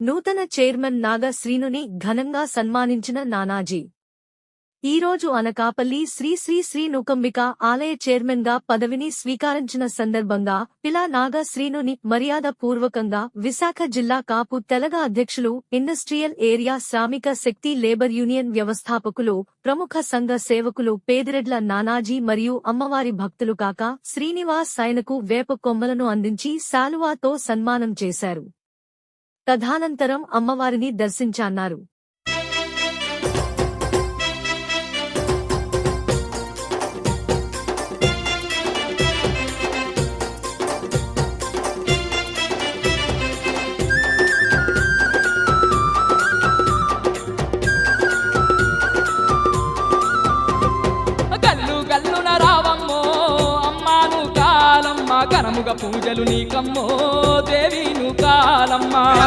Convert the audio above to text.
నూతన చైర్మన్ నాగ శ్రీనుని ఘనంగా సన్మానించిన నానాజీ. ఈరోజు అనకాపల్లి శ్రీ శ్రీ శ్రీ నూకంబిక ఆలయ చైర్మన్గా పదవిని స్వీకరించిన సందర్భంగా పిలా నాగ శ్రీనుని మర్యాదపూర్వకంగా విశాఖ జిల్లా కాపు తెలగ అధ్యక్షులు ఇండస్ట్రియల్ ఏరియా శ్రామిక శక్తి లేబర్ యూనియన్ వ్యవస్థాపకులు ప్రముఖ సంఘ సేవకులు పేదిరెడ్ల నానాజీ మరియు అమ్మవారి భక్తులు కాక శ్రీనివాస్ ఆయనకు వేప కొమ్మలను అందించి శాలువాతో సన్మానం చేశారు. తదానంతరం అమ్మవారిని దర్శించాన్నారు. రావమ్మో అమ్మాను పూజలు నీకమ్మో దేవి కాలమ్మా.